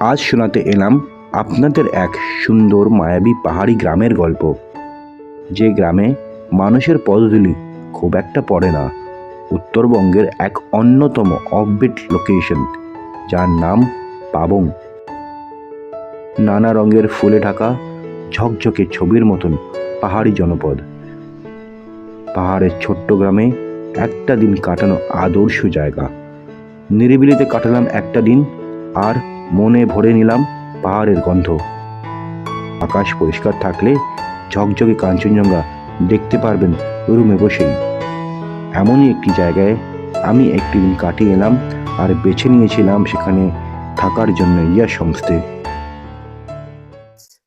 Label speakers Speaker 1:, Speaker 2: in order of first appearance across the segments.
Speaker 1: আজ শোনাতে এলাম আপনাদের এক সুন্দর মায়াবী পাহাড়ি গ্রামের গল্প। যে গ্রামে মানুষের পদধূলি খুব একটা পড়ে না। উত্তরবঙ্গের এক অন্যতম অফবিট লোকেশন যার নাম পাবং। নানা রঙের ফুলে ঢাকা ঝকঝকে ছবির মতন পাহাড়ি জনপদ। পাহাড়ের ছোট্ট গ্রামে একটা দিন কাটানো আদর্শ জায়গা। নিরিবিলিতে কাটালাম একটা দিন আর মনে ভরে নিলাম পাহাড়ের গন্ধ। আকাশ পরিষ্কার থাকলে ঝকঝকে কাঞ্চনজঙ্ঘা দেখতে পারবেন রুমে বসেই। এমনই একটি জায়গায় আমি একটি দিন কাটিয়ে এলাম আর বেছে নিয়েছিলাম সেখানে থাকার জন্য ইয়া সংস্থে।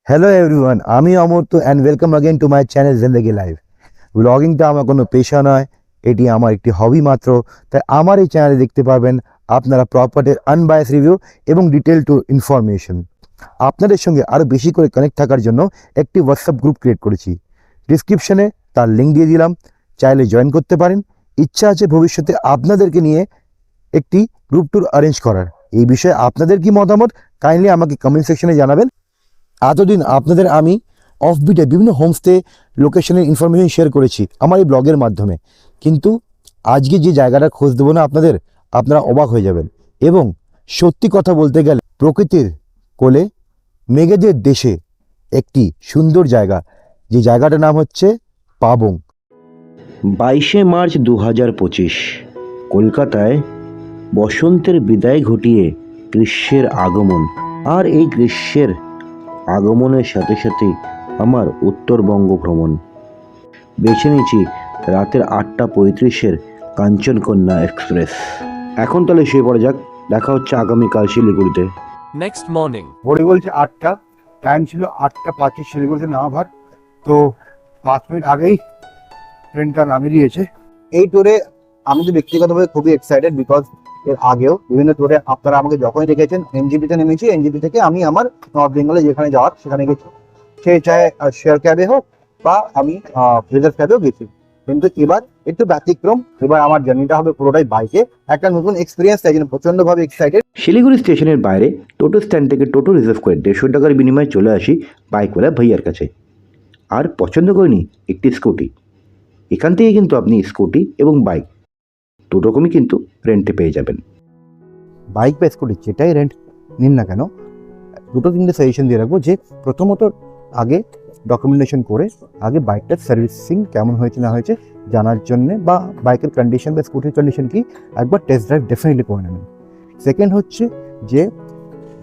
Speaker 2: হ্যালো এভরিওয়ান আমি Amarta and welcome again to my channel Zindagi live ব্লগিংটা আমার কোনো পেশা নয়, এটি আমার একটি হবি মাত্র, তাই আমার এই চ্যানেলে দেখতে পারবেন আপনারা প্রপার্টির আনবায়াস রিভিউ এবং ডিটেল টু ইনফরমেশন আপনাদের সঙ্গে আরও বেশি করে কানেক্ট থাকার জন্য একটি হোয়াটসঅ্যাপ গ্রুপ ক্রিয়েট করেছি। ডিসক্রিপশনে তার লিঙ্ক দিয়ে দিলাম। চাইলে জয়েন করতে পারেন। ইচ্ছা আছে ভবিষ্যতে আপনাদেরকে নিয়ে একটি গ্রুপ ট্যুর অ্যারেঞ্জ করার। এই বিষয়ে আপনাদের কি মতামত কাইন্ডলি আমাকে কমেন্ট সেকশনে জানাবেন। এতদিন আপনাদের আমি অফবিটে বিভিন্ন হোমস্টে লোকেশনের ইনফরমেশন শেয়ার করেছি, আমার এই ব্লগের মাধ্যমে। কিন্তু আজকে যে জায়গাটা খোঁজ দেবো না আপনাদের আপনারা অবাক হয়ে যাবেন। এবং সত্যি কথা বলতে গেলে প্রকৃতির কোলে মেঘেদের দেশে একটি সুন্দর জায়গা। যে জায়গাটার নাম হচ্ছে পাবং।
Speaker 1: বাইশে মার্চ দু হাজার পঁচিশ, কলকাতায় বসন্তের বিদায় ঘটিয়ে গ্রীষ্মের আগমন। আর এই গ্রীষ্মের আগমনের সাথে সাথে আমার উত্তরবঙ্গ ভ্রমণ। বেছে নিয়েছি রাতের আটটা পঁয়ত্রিশের কাঞ্চনকন্যা এক্সপ্রেস। এখন তাহলে শুয়ে পড়া যাক দেখা হচ্ছে আগামীকাল শিলিগুড়িতে।
Speaker 3: নেক্সট মর্নিং
Speaker 2: ঘড়ি বলছে আটটা টাইম ছিল আটটা পাঁচিশ শিলিগুড়িতে নামাভার তো পাঁচ মিনিট আগেই ট্রেনটা নামিয়ে দিয়েছে। এই ট্যুরে আমি তো ব্যক্তিগতভাবে খুবই এক্সাইটেড বিকজ এর আগেও বিভিন্ন ট্যুরে আপনারা আমাকে যখনই দেখেছেন এনজিপিতে নেমেছি এনজিপি থেকে আমি আমার নর্থ বেঙ্গলে যেখানে যাওয়ার সেখানে গেছি। সে চায় শেয়ার ক্যাবে হোক বা আমি রিজার্ভ ক্যাবেও গেছি। কিন্তু এবার একটু ব্যতিক্রম এবার আমার জার্নিটা হবে পুরোটাই বাইকে একটা নতুন এক্সপিরিয়েন্স তাই জন্য প্রচন্ডভাবে এক্সাইটেড
Speaker 1: শিলিগুড়ি স্টেশনের বাইরে টোটো স্ট্যান্ড থেকে টোটো রিজার্ভ করে দেড়শো টাকার বিনিময়ে চলে আসি বাইকওয়ালা ভাইয়ার কাছে। আর পছন্দ করিনি একটি স্কুটি এখান থেকে কিন্তু আপনি স্কুটি এবং বাইক দু রকমই কিন্তু রেন্টে পেয়ে যাবেন।
Speaker 2: বাইক বা স্কুটি যেটাই রেন্ট নিন না কেন দুটো তিনটে সাজেশন দিয়ে রাখব যে প্রথমত আগে ডকুমেন্টেশন করে আগে বাইকটার সার্ভিসিং কেমন হয়েছে, না হয়েছে জানার জন্য বা বাইকের কন্ডিশন বা স্কুটির কন্ডিশন কি, একবার টেস্ট ড্রাইভ ডেফিনেটলি করে নেবেন। সেকেন্ড হচ্ছে যে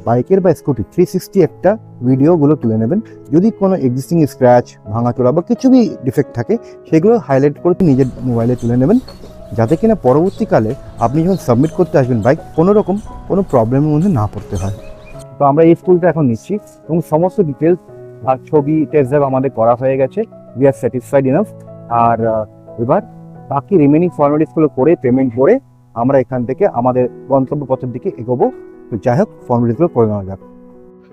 Speaker 2: বাইকের বা স্কুটি থ্রি সিক্সটি একটা ভিডিওগুলো তুলে নেবেন। যদি কোনো এক্সিস্টিং স্ক্র্যাচ ভাঙাচোরা বা কিছু বি ডিফেক্ট থাকে, সেগুলো হাইলাইট করে নিজের মোবাইলে তুলে নেবেন। যাতে কিনা পরবর্তীকালে আপনি যখন সাবমিট করতে আসবেন বাইক কোনো রকম কোনো প্রবলেমের মধ্যে না পড়তে হয়। তো আমরা এই স্কুলটা এখন নিচ্ছি এবং সমস্ত ডিটেলস ছবি টেস্ট আমাদের করা হয়ে গেছে। উই আর স্যাটিসফাইড ইনাফ আর এবার বাকি রিমেনিং ফর্মালিটিসগুলো করে পেমেন্ট করে আমরা এখান থেকে আমাদের গন্তব্য পথের দিকে এগোবো। তো যাই হোক ফর্মালিটিসগুলো করে নেওয়া যাক।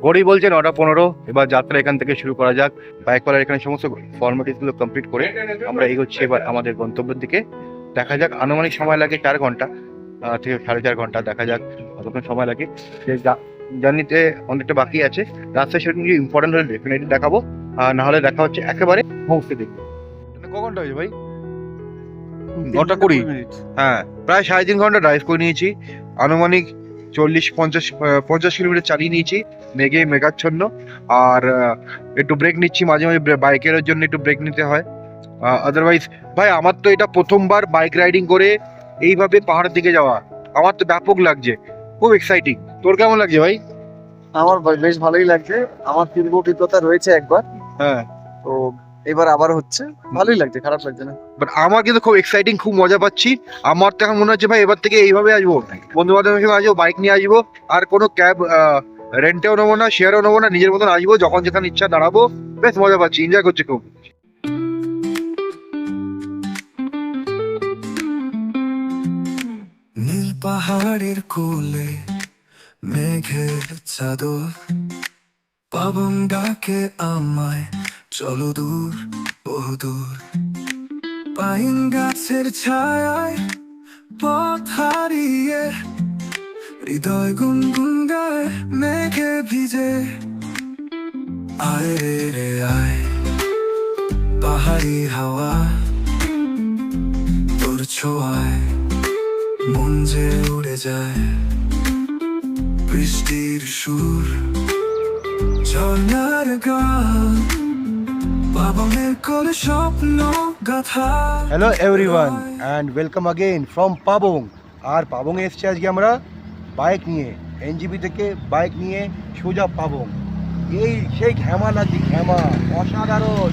Speaker 4: ঘড়ি বলছে নটা পনেরো, এবার যাত্রা এখান থেকে শুরু করা যাক। বাইকওয়ালার এখানে সমস্ত ফর্মালিটিসগুলো কমপ্লিট করে আমরা এগোচ্ছি এবার আমাদের গন্তব্যের দিকে। দেখা যাক, আনুমানিক সময় লাগে চার ঘণ্টা থেকে সাড়ে চার ঘণ্টা দেখা যাক কতক্ষণ সময় লাগে। জার্নিতে অনেকটা বাকি আছে। রাস্তায় সেরকম কিছু ইম্পর্টেন্ট হলে ডেফিনেটলি দেখাবো। আর না হলে দেখা হচ্ছে একেবারে হোমস্টে দেখব। ক ঘণ্টা হয়েছে ভাই? নটা কুড়ি। হ্যাঁ প্রায় সাড়ে তিন ঘণ্টা ড্রাইভ করে নিয়েছি। আনুমানিক চল্লিশ পঞ্চাশ পঞ্চাশ কিলোমিটার চালিয়ে নিয়েছি। মেঘে মেঘাচ্ছন্ন। আর একটু ব্রেক নিচ্ছি। মাঝে মাঝে বাইকের জন্য একটু ব্রেক নিতে হয়। আদারওয়াইজ ভাই আমার তো এটা প্রথমবার বাইক রাইডিং করে এইভাবে পাহাড়ের দিকে যাওয়া। আমার তো ব্যাপক লাগছে। খুব এক্সাইটিং তোর কেমন লাগছে ভাই?
Speaker 5: আমার বেশ ভালোই লাগছে। আমার পূর্ব অভিজ্ঞতা রয়েছে একবার।
Speaker 4: হ্যাঁ।
Speaker 5: তো এবার আবার হচ্ছে। ভালোই লাগছে খারাপ লাগছে না।
Speaker 4: বাট আমার কিন্তু খুব এক্সাইটিং খুব মজা পাচ্ছি। আমার তো এখন মনে হচ্ছে ভাই এবার থেকে এইভাবে আসব। বন্ধু বান্ধবের সঙ্গে আসব বাইক নিয়ে আসব। আর কোনো ক্যাব রেন্টেও নেব না শেয়ারও নেব না নিজের মতন আসব যখন যেখানে ইচ্ছা দাঁড়াবো। বেশ মজা পাচ্ছি এনজয় করছি খুব।
Speaker 6: নীল পাহাড়ের কোলে মেঘের চাদর পাবন ডাকে আমায়, চলো দূর, বহু দূর। পাইন গাছের ছায়ায় পথ হারিয়ে হৃদয় গুনগুন গায় মেঘে ভিজে। আয় রে আয়, পাহাড়ি হাওয়া, তোর ছোঁয়ায় মন যে উড়ে যায়। বৃষ্টির সুর, ঝর্ণার গান স্বপ্ন গাথা।
Speaker 2: Hello everyone and welcome again from Pabong আর পাবং এসছি আজকে আমরা বাইক নিয়ে এনজিবি থেকে বাইক নিয়ে সোজা পাবং এই সেই ঘ্যামা লাগছে ঘ্যামা অসাধারণ।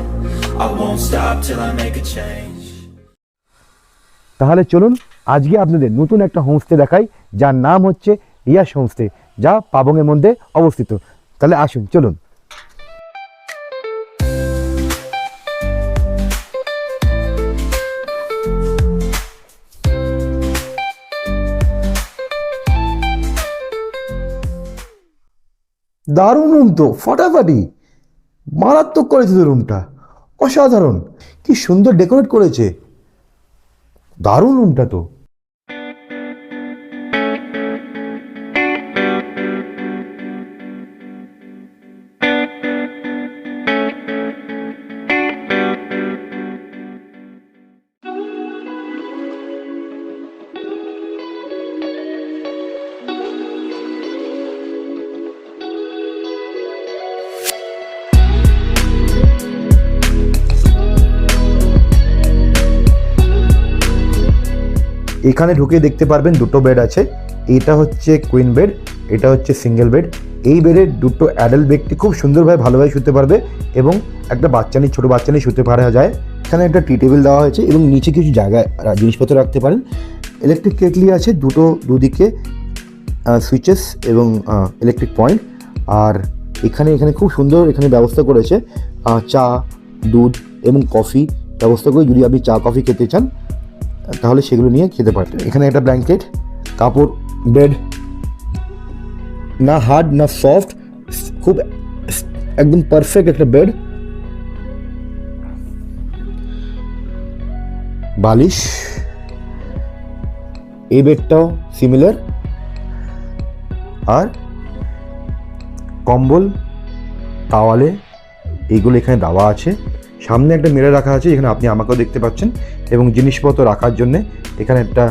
Speaker 2: তাহলে চলুন আজকে আপনাদের নতুন একটা হোমস্টে দেখাই যার নাম হচ্ছে ইয়াস হোমস্টে যা পাবংয়ের মধ্যে অবস্থিত। তাহলে আসুন চলুন। দারুণ রুম তো ফাটাফাটি। মারাত্মক করেছে তো রুমটা অসাধারণ। কি সুন্দর ডেকোরেট করেছে। দারুণ রুমটা তো। এখানে ঢুকে দেখতে পারবেন দুটো বেড আছে। এটা হচ্ছে কুইন বেড এটা হচ্ছে সিঙ্গেল বেড এই বেডের দুটো অ্যাডাল্ট ব্যক্তি খুব সুন্দরভাবে ভালোভাবে শুতে পারবে এবং একটা বাচ্চা নিয়ে, ছোটো বাচ্চা নিয়ে শুতে পারা যায়। এখানে একটা টি টেবিল দেওয়া হয়েছে এবং নিচে কিছু জায়গায় জিনিসপত্র রাখতে পারেন। ইলেকট্রিক কেটলি আছে দুটো দুদিকে সুইচেস এবং ইলেকট্রিক পয়েন্ট আর এখানে এখানে খুব সুন্দর এখানে ব্যবস্থা করেছে চা, দুধ এবং কফি ব্যবস্থা করে যদি আপনি চা কফি খেতে চান তাহলে সেগুলো নিয়ে খেতে পারতেন। এখানে একটা ব্ল্যাঙ্কেট কাপড় বেড না হার্ড না সফট খুব একদম পারফেক্ট একটা বেড বালিশ, এই বেডটাও সিমিলার আর কম্বল, তাওয়ালে এইগুলো এখানে দেওয়া আছে। সামনে একটা মিরর রাখা আছে, এখানে আপনি আমাকেও দেখতে পাচ্ছেন। এবং জিনিসপত্র রাখার জন্য এখানে একটা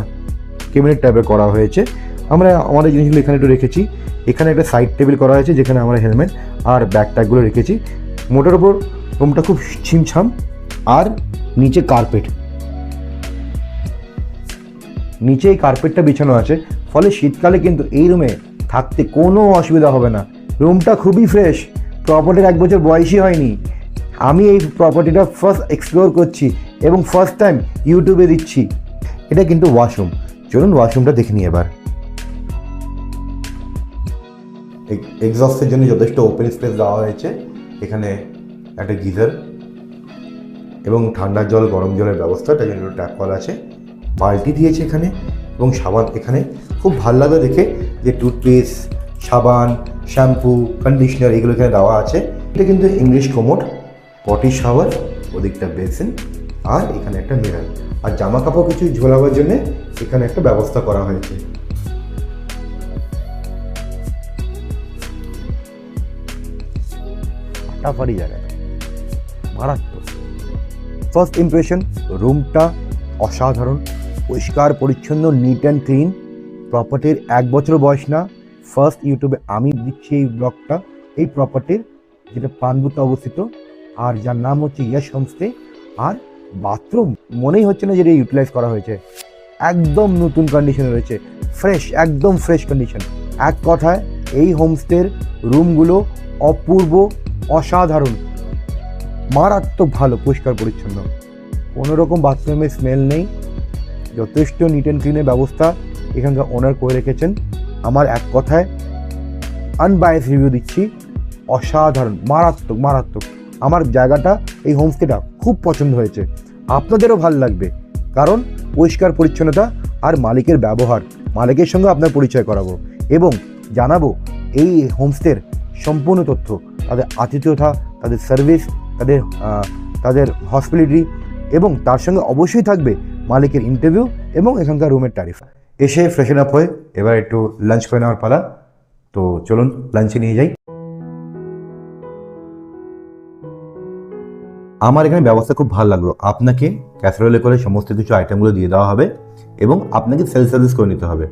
Speaker 2: কেবিনেট টাইপের করা হয়েছে। আমরা আমাদের জিনিসগুলো এখানে একটু রেখেছি। এখানে একটা সাইড টেবিল করা হয়েছে, যেখানে আমরা হেলমেট আর ব্যাগ ট্যাগগুলো রেখেছি। মোটার উপর রুমটা খুব ছিমছাম। আর নিচে কার্পেট নিচে এই কার্পেটটা বিছানো আছে। ফলে শীতকালে কিন্তু এই রুমে থাকতে কোনো অসুবিধা হবে না। রুমটা খুবই ফ্রেশ প্রপার্টির এক বছর বয়সই হয়নি। আমি এই প্রপার্টিটা ফার্স্ট এক্সপ্লোর করছি এবং ফার্স্ট টাইম ইউটিউবে দিচ্ছি। এটা কিন্তু ওয়াশরুম চলুন ওয়াশরুমটা দেখে নিই এবার। এক্সস্টের জন্য যথেষ্ট ওপেন স্পেস দেওয়া হয়েছে। এখানে একটা গিজার এবং ঠান্ডার জল, গরম জলের ব্যবস্থা তাই জন্য ট্যাপ কল আছে। বালতি দিয়েছে এখানে এবং সাবান এখানে। খুব ভালো লাগে দেখে যে টুথপেস্ট সাবান শ্যাম্পু কন্ডিশনার এগুলো এখানে দেওয়া আছে। এটা কিন্তু ইংলিশ কোমোড পটি শাওয়ার ওদিকটা বেসিন আর এখানে একটা মিরার আর জামা কাপড় কিছু ঝোলাবার জন্য এখানে একটা ব্যবস্থা করা হয়েছে। ফাটাফাটি জায়গাটা মারাত্মক। ফার্স্ট ইমপ্রেশন রুমটা অসাধারণ, পরিষ্কার, পরিচ্ছন্ন নিট অ্যান্ড ক্লিন প্রপার্টির এক বছর বয়স না। ফার্স্ট ইউটিউবে আমি দিচ্ছি এই ব্লগটা এই প্রপার্টির যেটা পানবুতে অবস্থিত আর যার নাম হচ্ছে ইয়াস হোমস্টে, আর বাথরুম মনেই হচ্ছে না যেটা ইউটিলাইজ করা হয়েছে। একদম নতুন কন্ডিশনে রয়েছে ফ্রেশ একদম ফ্রেশ কন্ডিশন এক কথায়, এই হোমস্টের রুমগুলো অপূর্ব, অসাধারণ, মারাত্মক ভালো, পরিষ্কার, পরিচ্ছন্ন। কোনো রকম বাথরুমের স্মেল নেই, যথেষ্ট নিট অ্যান্ড ক্লিনের ব্যবস্থা এখানকার ওনার করে রেখেছেন। আমার এক কথায় আনবায়াস রিভিউ দিচ্ছি, অসাধারণ, মারাত্মক মারাত্মক। আমার জায়গাটা এই হোমস্টেটা খুব পছন্দ হয়েছে। আপনাদেরও ভালো লাগবে। কারণ পরিষ্কার পরিচ্ছন্নতা আর মালিকের ব্যবহার, মালিকের সঙ্গে আপনার পরিচয় করাবো এবং জানাব এই হোমস্টের সম্পূর্ণ তথ্য, তাদের আতিথ্যতা, তাদের সার্ভিস, তাদের তাদের হসপিটালিটি এবং তার সঙ্গে অবশ্যই থাকবে মালিকের ইন্টারভিউ এবং এখানকার রুমের ট্যারিফ এসে ফ্রেশন আপ হয়ে এবার একটু লাঞ্চ করে নেওয়ার পালা। তো চলুন লাঞ্চে নিয়ে যাই। আমার এখানে ব্যবস্থা খুব ভালো লাগল। আপনাকে ক্যাসারোলে করে সমস্ত কিছু আইটেমগুলো দিয়ে দেওয়া হবে এবং আপনাকে সেলফ সার্ভিস করে নিতে হবে।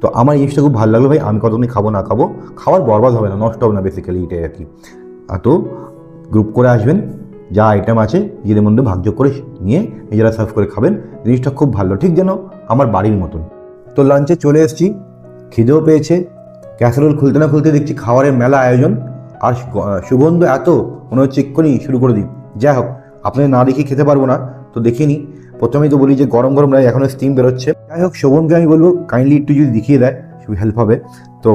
Speaker 2: তো আমার জিনিসটা খুব ভালো লাগল ভাই। আমি কতক্ষণ খাব, না খাব, খাওয়ার বরবাদ হবে না, নষ্ট হবে না বেসিক্যালি এটাই আর কি। তো গ্রুপ করে আসবেন, যা আইটেম আছে, নিজেদের মধ্যে ভাগযোগ করে নিয়ে নিজেরা সার্ভ করে খাবেন। জিনিসটা খুব ভালো। ঠিক যেন আমার বাড়ির মতন। তো লাঞ্চে চলে এসেছি, খিদেও পেয়েছে। ক্যাসারোল খুলতে না খুলতে দেখছি খাবারের মেলা আয়োজন। আর সুগন্ধ এত, মনে হচ্ছে এক্ষুনি শুরু করে দিই। যাই হোক, আপনাদের না দেখে খেতে পারব না, তো দেখে নিই। প্রথমেই তো বলি যে গরম গরম নয় এখনও স্টিম বেরোচ্ছে। যাই হোক, শোভনকে আমি বলব কাইন্ডলি একটু যদি দেখিয়ে দেয় খুবই হেল্প হবে। তো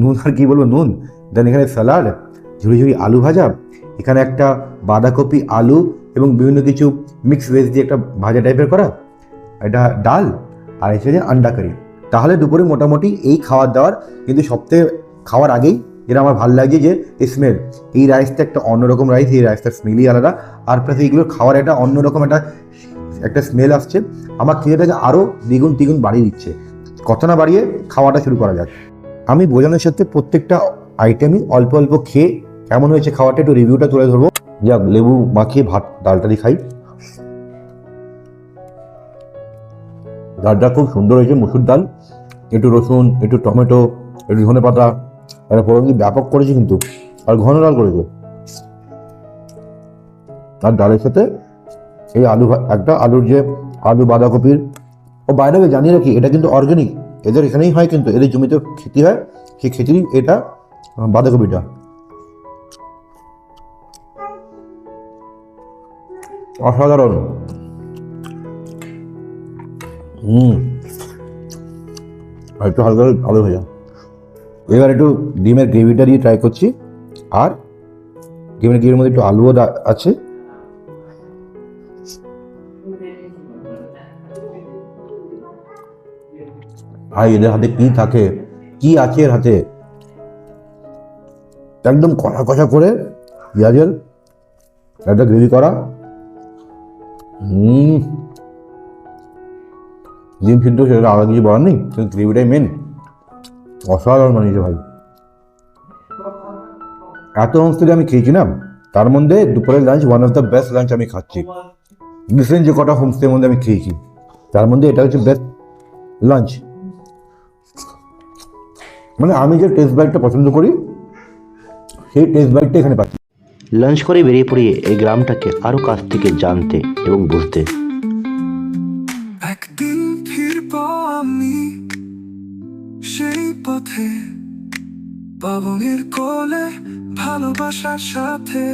Speaker 2: নুন আর কি বলব, নুন? দেন এখানে স্যালাড ঝুড়ি ঝুড়ি আলু ভাজা, এখানে একটা বাঁধাকপি, আলু এবং বিভিন্ন কিছু মিক্স ভেজ দিয়ে একটা ভাজা টাইপের করা, এটা ডাল, আর এসে যে আন্ডা কারি তাহলে দুপুরে মোটামুটি এই খাবার দাবার, কিন্তু সবথেকে খাওয়ার আগেই যেটা আমার ভালো লাগে যে স্মেল এই রাইসটা একটা অন্যরকম রাইস এই রাইসটার স্মেলই আলাদা। আর প্লাস এইগুলোর খাওয়ার একটা অন্যরকম একটা একটা স্মেল আসছে। আমার খিদেটাকে আরও দ্বিগুণ তিগুণ বাড়িয়ে দিচ্ছে। কথা না বাড়িয়ে খাওয়াটা শুরু করা যাক। আমি বোঝানোর সাথে প্রত্যেকটা আইটেমই অল্প অল্প খেয়ে কেমন হয়েছে খাওয়াটা একটু রিভিউটা তুলে ধরবো। যাক, লেবু মাখিয়ে ভাত ডালটা দিয়ে খাই। ডালটা খুব সুন্দর হয়েছে, মুসুর ডাল। একটু রসুন, একটু টমেটো, একটু ধনে পাতা একটা দিয়ে ব্যাপক করেছে কিন্তু, আর ঘন ডাল করেছে আর ডালের সাথে এই আলু একটা আলুর যে আলু বাঁধাকপির, ও বাইরে জানিয়ে রাখি, এটা কিন্তু অর্গানিক এদের এখানেই হয় কিন্তু, এদের জমিতে খেতি হয়, সেই খেতিরই এটা বাঁধাকপিটা। অসাধারণ। হুম। একটু হালকা আলু ভাজা। এবার একটু ডিমের গ্রেভিটা দিয়ে ট্রাই করছি। আর ডিমের গ্রেভির মধ্যে একটু আলুও আছে। ভাই, এদের হাতে কি থাকে? কি আছে এর হাতে? একদম কষা কষা করে পেঁয়াজের একটা গ্রেভি করা। হুম। ডিম সিদ্ধ সেটা আলাদা কিছু বলার নেই গ্রেভিটাই মেন অসাধারণ বানিয়েছে ভাই। এত হোমস্টেতে আমি খেয়েছি না, তার মধ্যে দুপুরের lunch one of the best lunch আমি খাচ্ছি। ডিফারেন্ট যে কটা হোমস্টের মধ্যে আমি খেয়েছি, তার মধ্যে এটা হচ্ছে বেস্ট লাঞ্চ মানে আমি যে টেস্ট বাইকটা পছন্দ করি, সেই টেস্ট বাইকটা এখানে পাচ্ছি।
Speaker 1: লাঞ্চ করে বেরিয়ে পড়ি এই গ্রামটাকে আরও কাছ থেকে জানতে এবং বুঝতে
Speaker 6: পথে পাবনের কোলে ভালোবাসার সাথে।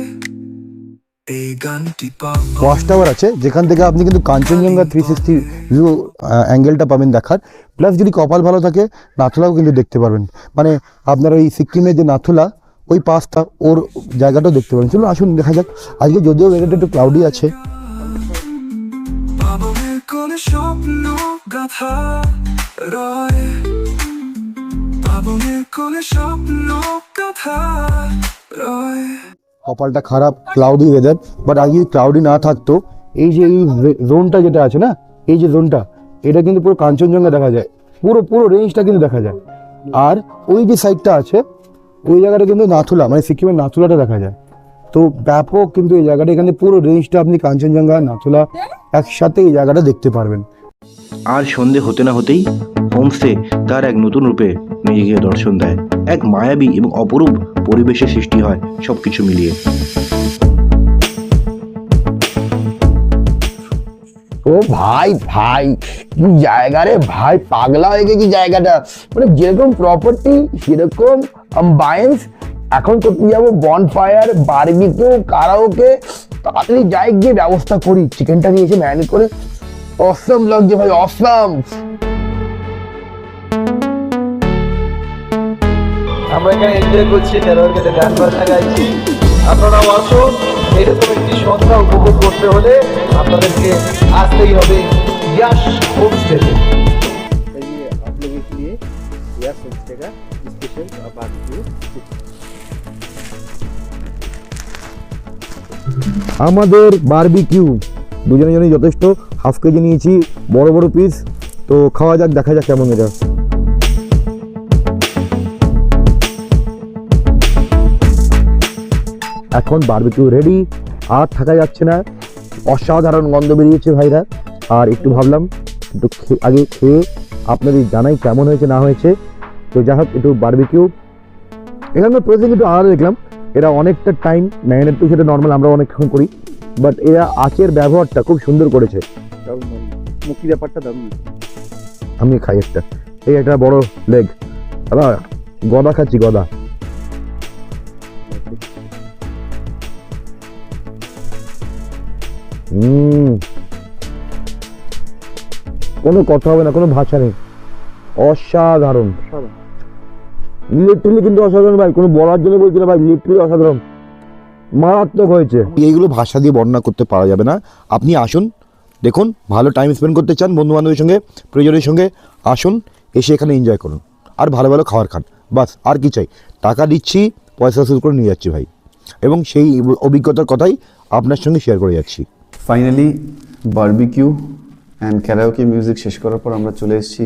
Speaker 6: এই গানটি পাবো।
Speaker 2: টাওয়ার আছে যেখান থেকে আপনি কিন্তু কাঞ্চনজঙ্ঘা থ্রি সিক্সটি ভিউ অ্যাঙ্গেলটা পাবেন দেখার। প্লাস যদি কপাল ভালো থাকে নাথুলাও কিন্তু দেখতে পারবেন। মানে আপনার ওই সিকিমের যে নাথুলা ওই পাশটা ওর জায়গাটাও দেখতে পাবেন চলুন আসুন দেখা যাক। আজকে যদিও ওয়েদারটা একটু ক্লাউডি আছে।
Speaker 6: স্বপ্ন গাথা রয়। পাবনের কোলে স্বপ্ন গাথা রয়।
Speaker 2: কপালটা খারাপ ক্লাউডি ওয়েদার বাট আগে যদি ক্লাউডি না থাকতো এই যে এই জোনটা যেটা আছে না এই যে জোনটা এটা কিন্তু পুরো কাঞ্চনজঙ্ঘা দেখা যায়। পুরো পুরো রেঞ্জটা কিন্তু দেখা যায়। আর ওই যে সাইডটা আছে ওই জায়গাটা কিন্তু নাথুলা মানে সিকিমের নাথুলাটা দেখা যায়। তো ব্যাপক কিন্তু এই জায়গাটা এখানে পুরো রেঞ্জটা আপনি কাঞ্চনজঙ্ঘা নাথুলা একসাথে এই জায়গাটা দেখতে পারবেন।
Speaker 1: আর সন্ধে হতে না হতেই হোমস্টে তার এক নতুন রূপে নিজেকে দর্শন দেয়। এক মায়াবী এবং অপরূপ পরিবেশের সৃষ্টি হয় সব কিছু মিলিয়ে।
Speaker 7: ও ভাই ভাই, কি জায়গা রে ভাই, পাগলা হয়ে গেছি জায়গাটা। মানে যেরকম প্রপার্টি সেরকম অ্যাম্বায়েন্স এখন করতে যাব বন বনফায়ার বারবিকিউ কারাওকে তাড়াতাড়ি যাই, গিয়ে ব্যবস্থা করি। চিকেনটা নিয়ে এসে ম্যারিনেট করে। অসম লাগছে ভাই অসম
Speaker 5: আমরা এখানে এনজয় করছি তেরোকে গান বাজনা গাইছি। আপনারাও আসুন, এরকম একটি সন্ধ্যা উপভোগ করতে হলে আপনাদেরকে আসতেই হবে ইয়াস হোমস্টেতে
Speaker 2: আমাদের বারবিকিউ, দুজনে জনই যথেষ্ট। হাফ কেজি নিয়েছি, বড় বড় পিস তো খাওয়া যাক, দেখা যাক কেমন এটা। এখন বারবিকিউ রেডি আর থাকা যাচ্ছে না। অসাধারণ গন্ধ বেরিয়েছে ভাইরা। আর একটু ভাবলাম একটু আগে খেয়ে আপনাদের জানাই কেমন হয়েছে না হয়েছে। তো যাই হোক একটু বারবিকিউ এখানকার প্রসেসিং একটু আলাদা দেখলাম। এরা অনেকটা টাইম ম্যারিনেট তো সেটা নর্মাল আমরা অনেকক্ষণ করি। বাট এরা আঁচের ব্যবহারটা খুব সুন্দর করেছে।
Speaker 5: মুখি ব্যাপারটা দারুণ।
Speaker 2: আমি খাই একটা। এই একটা বড় লেগ দাদা গদা খাচ্ছি গদা। হুম। কোনো কথা হবে না, কোনো ভাষা নেই। অসাধারণ। লিটারালি কিন্তু অসাধারণ ভাই, কোনো বলার জন্য বলছি না ভাই লিটারালি অসাধারণ। মারাত্মক হয়েছে। এইগুলো ভাষা দিয়ে বর্ণনা করতে পারা যাবে না। আপনি আসুন, দেখুন, ভালো টাইম স্পেন্ড করতে চান বন্ধু বান্ধবের সঙ্গে, প্রিয়জনের সঙ্গে, আসুন, এসে এখানে এনজয় করুন। আর ভালো ভালো খাবার খান। বাস, আর কি চাই? টাকা দিচ্ছি, পয়সা শুরু করে নিয়ে যাচ্ছি ভাই। এবং সেই অভিজ্ঞতার কথাই আপনার সঙ্গে শেয়ার করে যাচ্ছি।
Speaker 8: Finally barbecue and karaoke music শেষ করার পর আমরা চলে এসেছি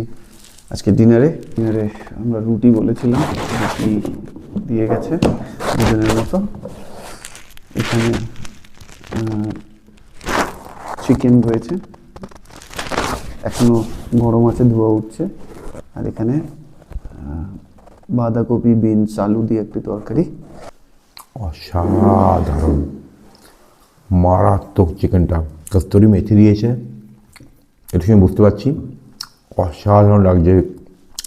Speaker 8: আজকে ডিনারে ডিনারে আমরা রুটি বলেছিলাম, রুটি দিয়ে গেছে দুজনের মতো। এখানে চিকেন রয়েছে। এখনও গরম আছে, ধোয়া উঠছে। আর এখানে বাঁধাকপি, বিনস, আলু দিয়ে একটি তরকারি।
Speaker 1: অসাধারণ। মারাত্মক চিকেনটা কস্তুরি মেথি দিয়েছে। এটার সঙ্গে বুঝতে পারছি। অসাধারণ লাগছে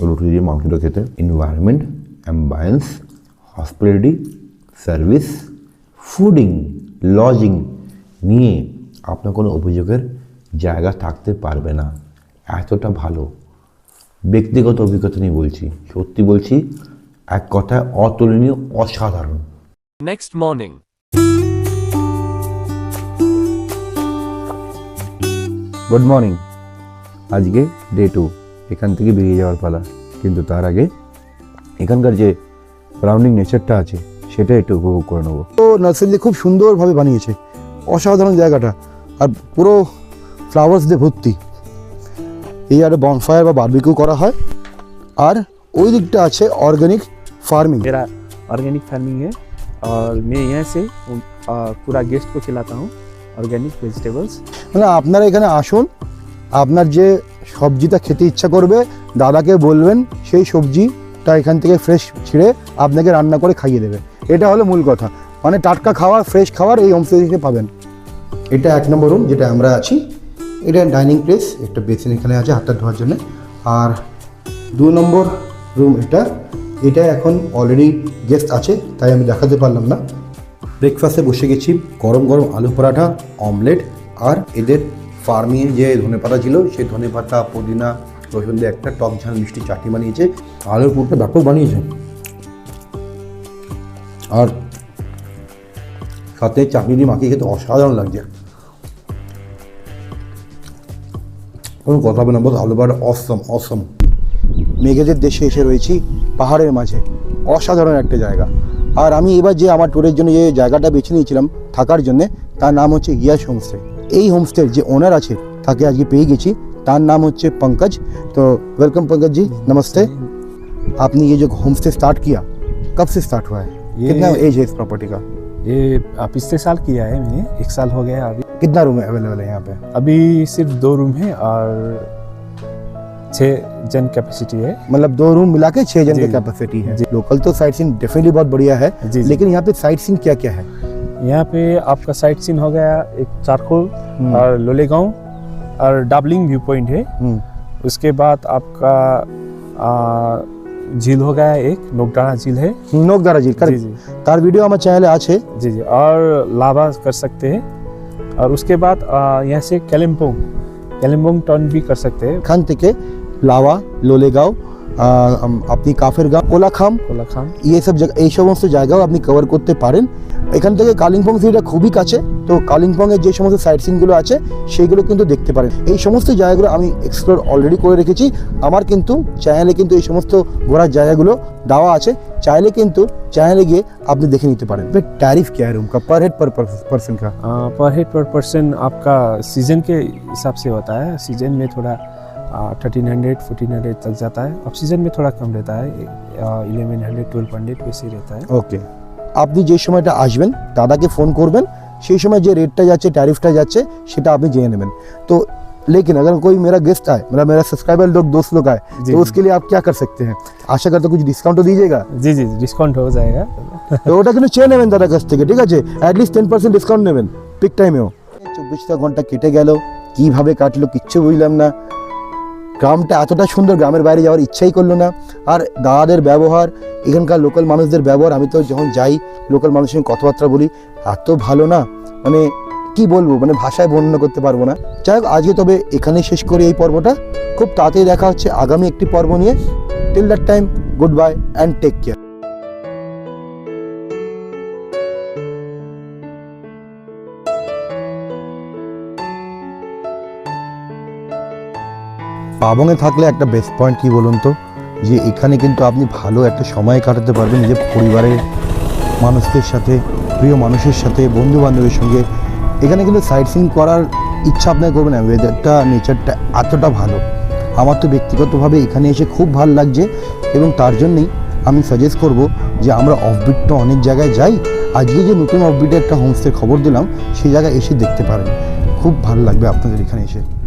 Speaker 1: রুটি দিয়ে মাংসটা খেতে। Environment ambience hospitality service fooding lodging নিয়ে আপনার কোনো অভিযোগের জায়গা থাকতে পারবে না। এতটা ভালো। ব্যক্তিগত অভিজ্ঞতা নিয়ে বলছি। সত্যি বলছি, এক কথায় অতুলনীয়, অসাধারণ।
Speaker 9: Next morning.
Speaker 2: গুড মর্নিং আজকে ডে টু এখান থেকে বেরিয়ে যাওয়ার পালা কিন্তু তার আগে এখানকার যে সারাউন্ডিং নেচারটা আছে সেটা একটু উপভোগ করে নেবো তো নার্সারি খুব সুন্দরভাবে বানিয়েছে অসাধারণ জায়গাটা আর পুরো ফ্লাওয়ার্স দিয়ে ভর্তি এই আর বনফায়ার বা বারবিকিউ করা হয় আর ওই দিকটা আছে অর্গানিক ফার্মিং
Speaker 10: मेरा ऑर्गेनिक फार्मिंग है और मैं यहाँ से उन- आ, पूरा गेस्ट को खिलाता हूँ অর্গ্যানিক ভেজিটেবলস
Speaker 2: মানে আপনারা এখানে আসুন, আপনার যে সবজিটা খেতে ইচ্ছা করবে, দাদাকে বলবেন, সেই সবজিটা এখান থেকে ফ্রেশ ছিঁড়ে আপনাকে রান্না করে খাইয়ে দেবে। এটা হলো মূল কথা। মানে টাটকা খাওয়ার ফ্রেশ খাওয়ার এই হোমস্টে থেকে পাবেন। এটা এক নম্বর রুম যেটা আমরা আছি। এটা ডাইনিং প্লেস একটা বেসিন এখানে আছে হাতটা ধোয়ার জন্য। আর দু নম্বর রুম এটা। এটা এখন অলরেডি গেস্ট আছে, তাই আমি দেখাতে পারলাম না। ব্রেকফাস্টে বসে গেছি, গরম গরম আলু পরাঠা অমলেট আর এদের ফার্মিয়ে যে ধনেপাতা ছিল, সেই ধনেপাতা পুদিনা, রসুন দিয়ে একটা টক ঝাল মিষ্টি চাটনি বানিয়েছে। আলুর পুরটা ব্যাপক বানিয়েছে। আর সাথে চাটনি দিয়ে মাখিয়ে খেতে অসাধারণ লাগছে। কোনো কথা হবে না বল আলু পরাঠা অসম অসম মেঘেদের দেশে এসে রয়েছি, পাহাড়ের মাঝে। অসাধারণ একটা জায়গা। আর আমি এবার যে আমার ট্যুরের জন্য যে জায়গাটা বেছে নিয়েছিলাম থাকার জন্য তার নাম হচ্ছে ইয়াস হোমস্টে এই হোমস্টের যে ওনার আছে তাকে আজকে পেয়ে গেছি তার नाम হচ্ছে पंकज तो वेलकम पंकज जी नमस्ते आपने ये जो होम स्टे स्टार्ट किया कब से स्टार्ट हुआ है
Speaker 10: ये-
Speaker 2: कितना एज है इस प्रॉपर्टी का
Speaker 10: ये आ, पिछले साल किया है मैंने एक साल हो गया अभी
Speaker 2: कितना रूम अवेलेबल है यहाँ पे
Speaker 10: अभी सिर्फ दो रूम है और छः जन कैपेसिटी है।
Speaker 2: मतलब दो रूम मिला के छः जन की कैपेसिटी है। लोकल तो साइट सीन डेफिनेटली बहुत बढ़िया है
Speaker 10: जी
Speaker 2: लेकिन यहाँ पे साइट सीन क्या क्या है?
Speaker 10: यहाँ पे आपका साइट सीन हो गया एक चारकोल हम्म। और लोले गाँव और डाबलिंग व्यू पॉइंट है
Speaker 2: हम्म।
Speaker 10: उसके बाद आपका झील हो गया एक नोकदारा झील है।
Speaker 2: हम्म, नोकदारा
Speaker 10: झील
Speaker 2: जी
Speaker 10: जी।
Speaker 2: तार वीडियो हमारे चैनल आज है।
Speaker 10: जी जी। और लाभा कर सकते हैं। और उसके बाद यहाँ से कैलिम्पोंग कैलिम्पोंग टर्न भी कर सकते हैं।
Speaker 2: खान के লাওয়া লোলেগাঁও আহ, উম, আপনি কাফের গাঁও কোলাখাম
Speaker 10: कोलाखाम
Speaker 2: এই সব জায়গা এই সমস্ত জায়গাও আপনি কভার করতে পারেন এখান থেকে কালিম্পং সিটিটা খুবই কাছে তো কালিম্পংয়ের যে সমস্ত সাইট সিনগুলো আছে সেইগুলো কিন্তু দেখতে পারেন এই সমস্ত জায়গাগুলো আমি এক্সপ্লোর অলরেডি করে রেখেছি আমার কিন্তু চ্যানেলে কিন্তু এই সমস্ত ঘোরার জায়গাগুলো দেওয়া আছে চাইলে কিন্তু চ্যানেলে गए আপনি দেখে নিতে পারেন ট্যারিফ क्या है रूम का पर हेड पर पर्सन का
Speaker 10: पर हेड पर पर्सन आपका सीजन के हिसाब से होता है सीजन में थोड़ा थर्टीन हंड्रेड फोर्टीन हंड्रेड तक जाता है अब सीजन में थोड़ा कम रहता है इलेवन हंड्रेड ट्वेल्व हंड्रेड वैसे ही रहता है
Speaker 2: ওকে আপনি যে সময়টা আসবেন দাদাকে ফোন করবেন সেই সময় যে রেটটা যাচ্ছে ট্যারিফটা যাচ্ছে সেটা আপনি জেনে নেবেন তো लेकिन अगर कोई मेरा गेस्ट आए मतलब मेरा सब्सक्राइबर लोग दोस्त लोग आए
Speaker 10: जी,
Speaker 2: तो
Speaker 10: जी।
Speaker 2: उसके लिए आप क्या कर सकते हैं आशा करते कुछ डिस्काउंट तो दीजिएगा
Speaker 10: जी जी डिस्काउंट हो जाएगा
Speaker 2: তো ওটা কিন্তু চেয়ে নেবেন দাদার কাছ থেকে ঠিক আছে অ্যাটলিস্ট টেন পার্সেন্ট ডিসকাউন্ট নেবেন পিক টাইমেও চব্বিশটা ঘন্টা কেটে গেল কিভাবে কাটলো কিচ্ছু বুঝলাম না গ্রামটা এতটা সুন্দর, গ্রামের বাইরে যাওয়ার ইচ্ছাই করল না। আর দাদাদের ব্যবহার, এখানকার লোকাল মানুষদের ব্যবহার, আমি তো যখন যাই লোকাল মানুষের সঙ্গে কথাবার্তা বলি, এত ভালো না। মানে কি বলব মানে ভাষায় বর্ণনা করতে পারব না। যাই হোক, আজকে তবে এখানেই শেষ করি এই পর্বটা। খুব তাড়াতাড়ি দেখা হচ্ছে আগামী একটি পর্ব নিয়ে। Till that time goodbye and take care পাবংয়ে থাকলে একটা বেস্ট পয়েন্ট কি বলুন তো? যে এখানে কিন্তু আপনি ভালো একটা সময় কাটাতে পারবেন নিজের পরিবারের মানুষদের সাথে, প্রিয় মানুষের সাথে বন্ধু বান্ধবের সঙ্গে। এখানে কিন্তু সাইট সিন করার ইচ্ছা আপনার করবেন না ওয়েদারটা নেচারটা এতটা ভালো। আমার তো ব্যক্তিগতভাবে এখানে এসে খুব ভালো লাগছে এবং তার জন্যই আমি সাজেস্ট করব যে আমরা অফবিটটা অনেক জায়গায় যাই। আজকে যে নতুন অফবিটে একটা হোমস্টের খবর দিলাম, সেই জায়গায় এসে দেখতে পারেন। খুব ভালো লাগবে আপনাদের এখানে এসে।